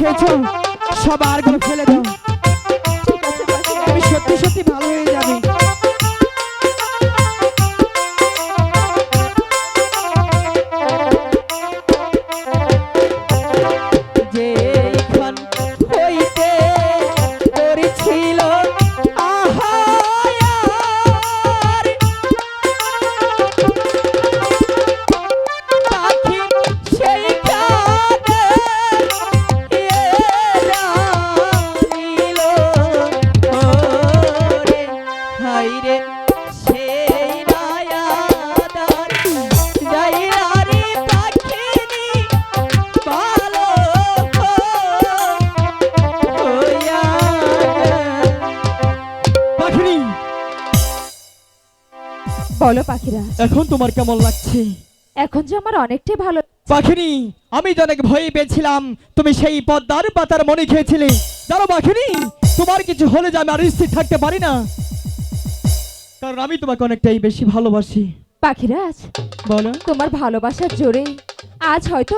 খেয়েছো সবার ঘরে ফেলে বলো পাখিরা। এখন তোমার কেমন লাগছে? এখন যে আমার অনেকটাই ভালো পাখিনি আমি তো অনেক ভয় পেয়েছিলাম তুমি সেই পদ্মার পাতার মনে খেয়েছিলে। জানো পাখিনি তোমার কিছু হলে যে আমি আর স্থির থাকতে পারি না। কারণ আমি তোমাকে অনেকটাই বেশি ভালোবাসি। পাখিরাজ বলো। তোমার ভালোবাসার জোরে আজ হয়তো